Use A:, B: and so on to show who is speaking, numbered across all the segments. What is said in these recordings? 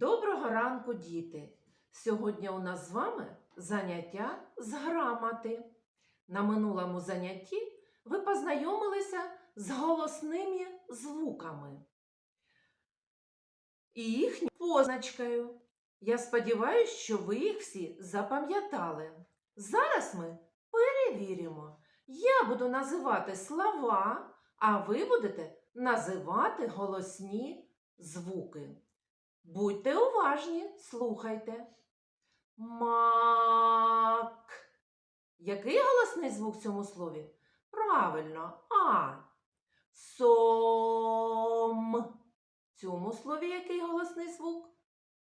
A: Доброго ранку, діти! Сьогодні у нас з вами заняття з грамоти. На минулому занятті ви познайомилися з голосними звуками і їхньою позначкою. Я сподіваюся, що ви їх всі запам'ятали. Зараз ми перевіримо. Я буду називати слова, а ви будете називати голосні звуки. Будьте уважні, слухайте. Мак. Який голосний звук в цьому слові? Правильно, А. Сом. В цьому слові який голосний звук?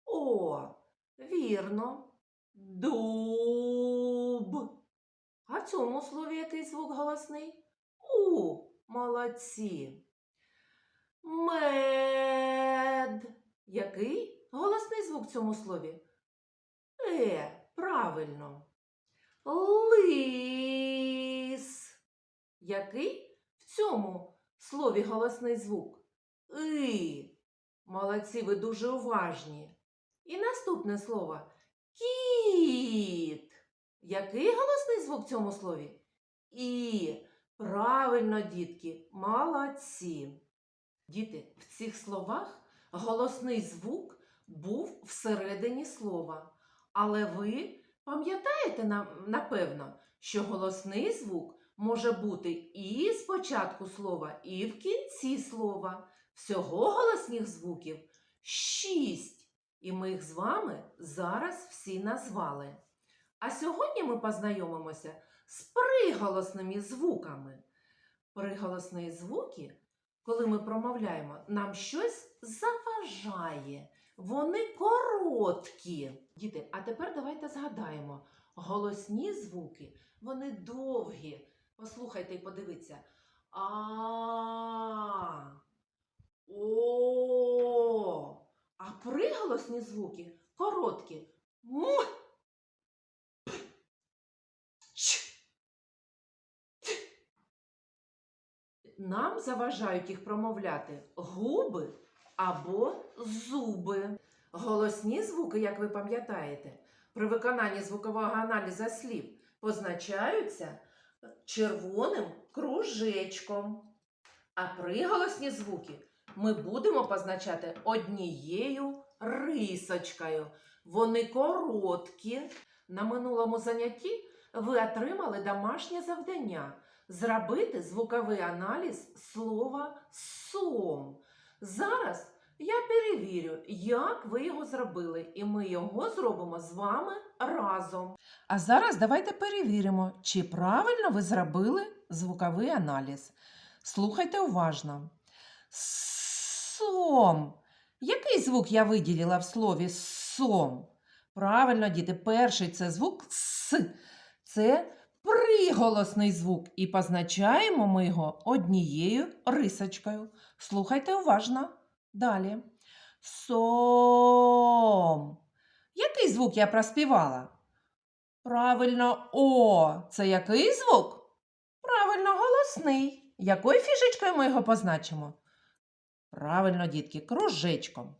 A: О. Вірно. Дуб. А в цьому слові який звук голосний? У. Молодці. Мед. Який голосний звук в цьому слові? Е, правильно. Лис. Який в цьому слові голосний звук? И. Молодці, ви дуже уважні. І наступне слово кіт. Який голосний звук в цьому слові? І. Правильно, дітки, молодці. Діти, в цих словах голосний звук був всередині слова. Але ви пам'ятаєте, на- напевно, що голосний звук може бути і спочатку слова, і в кінці слова. Всього голосних звуків шість. І ми їх з вами зараз всі назвали. А сьогодні ми познайомимося з приголосними звуками. Приголосні звуки, коли ми промовляємо, нам щось заважає. Вони короткі. Діти, а тепер давайте згадаємо. Голосні звуки, вони довгі. Послухайте і подивіться. А. О. А приголосні звуки короткі. М. П. Ч. Т. Нам заважають їх промовляти губи або зуби. Голосні звуки, як ви пам'ятаєте, при виконанні звукового аналізу слів позначаються червоним кружечком. А приголосні звуки ми будемо позначати однією рисочкою. Вони короткі. На минулому занятті ви отримали домашнє завдання зробити звуковий аналіз слова сом. Зараз я перевірю, як ви його зробили, і ми його зробимо з вами разом. А зараз давайте перевіримо, чи правильно ви зробили звуковий аналіз. Слухайте уважно. Сом. Який звук я виділила в слові сом? Правильно, діти, перший це звук С. Це приголосний звук. І позначаємо ми його однією рисочкою. Слухайте уважно. Далі. Сом. Який звук я проспівала? Правильно, О. Це який звук? Правильно, голосний. Якою фішечкою ми його позначимо? Правильно, дітки, кружечком.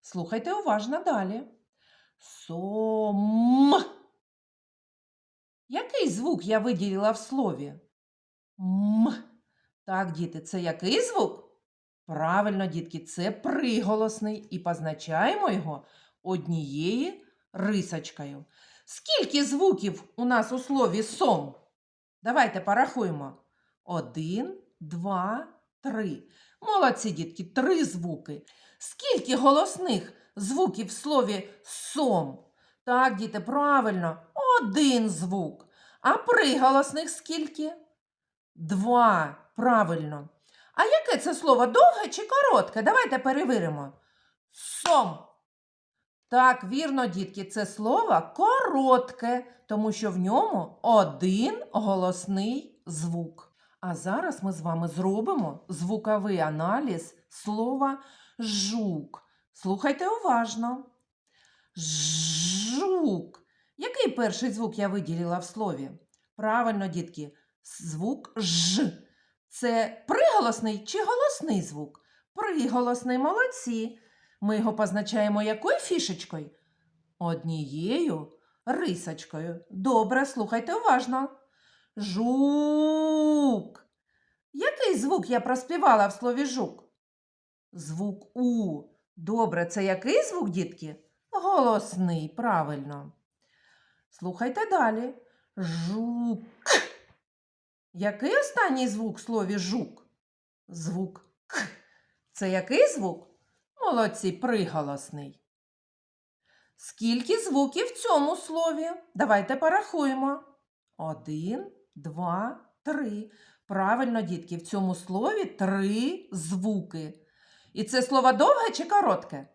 A: Слухайте уважно далі. Сом. Який звук я виділила в слові? М. Так, діти, це який звук? Правильно, дітки, це приголосний і позначаємо його однією рисочкою. Скільки звуків у нас у слові сом? Давайте порахуємо. Один, два, три. Молодці, дітки, три звуки. Скільки голосних звуків в слові сом? Так, діти, правильно, один звук. А приголосних скільки? Два. Правильно. А яке це слово довге чи коротке? Давайте перевіримо. Сом. Так, вірно, дітки, це слово коротке, тому що в ньому один голосний звук. А зараз ми з вами зробимо звуковий аналіз слова жук. Слухайте уважно. Жук. Який перший звук я виділила в слові? Правильно, дітки, звук Ж. Це приголосний чи голосний звук? Приголосний, молодці. Ми його позначаємо якою фішечкою? Однією рисочкою. Добре, слухайте уважно. Жук. Який звук я проспівала в слові жук? Звук У. Добре, це який звук, дітки? Голосний, правильно. Слухайте далі. Жук. Який останній звук в слові жук? Звук К. Це який звук? Молодці, приголосний. Скільки звуків в цьому слові? Давайте порахуємо. Один, два, три. Правильно, дітки, в цьому слові три звуки. І це слово довге чи коротке?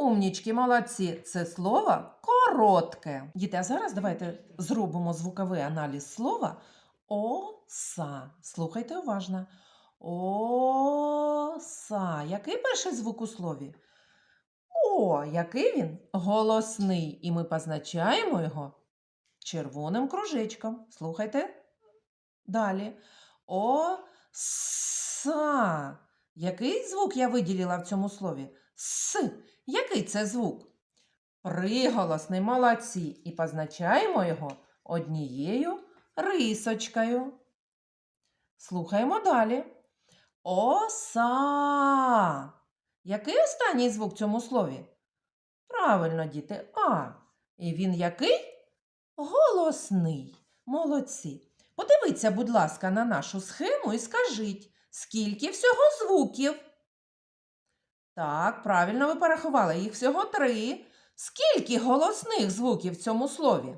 A: Умнічки, молодці, це слово коротке. Діти, а зараз давайте зробимо звуковий аналіз слова оса. Слухайте уважно. Оса. Який перший звук у слові? О, який він? Голосний. І ми позначаємо його червоним кружечком. Слухайте далі. Оса. Який звук я виділила в цьому слові? С. Який це звук? Приголосний молодці. І позначаємо його однією рисочкою. Слухаємо далі. Оса. Який останній звук в цьому слові? Правильно, діти, А. І він який? Голосний. Молодці. Подивіться, будь ласка, на нашу схему і скажіть, скільки всього звуків? Так, правильно ви порахували, їх всього три. Скільки голосних звуків в цьому слові?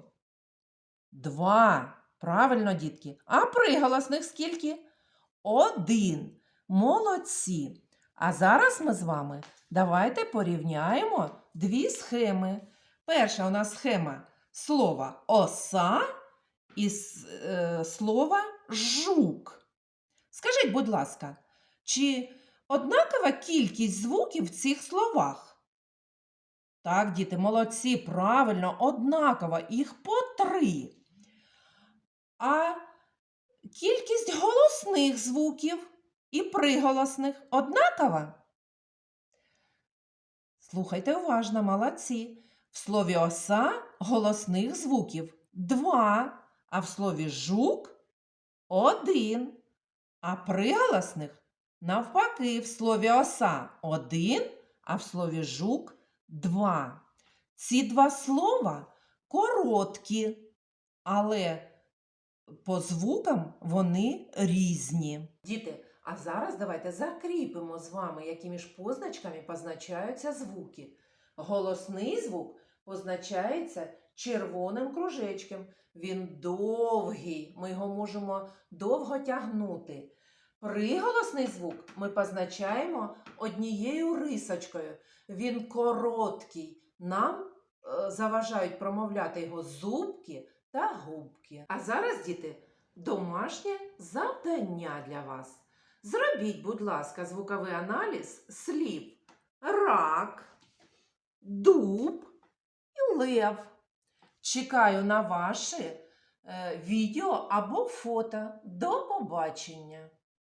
A: Два. Правильно, дітки. А приголосних скільки? Один. Молодці. А зараз ми з вами давайте порівняємо дві схеми. Перша у нас схема слова оса і е, слова жук. Скажіть, будь ласка, чи однакова кількість звуків в цих словах? Так, діти, молодці, правильно, однакова, їх по три. А кількість голосних звуків і приголосних однакова? Слухайте уважно, молодці. В слові оса голосних звуків два, а в слові жук один. А приголосних навпаки, в слові оса один, а в слові жук два. Ці два слова короткі, але по звукам вони різні. Діти, а зараз давайте закріпимо з вами, якими ж позначками позначаються звуки. Голосний звук позначається червоним кружечком. Він довгий, ми його можемо довго тягнути. Приголосний звук ми позначаємо однією рисочкою. Він короткий. Нам е, заважають промовляти його зубки та губки. А зараз, діти, домашнє завдання для вас. Зробіть, будь ласка, звуковий аналіз слів рак, дуб і лев. Чекаю на ваші е, відео або фото. До побачення!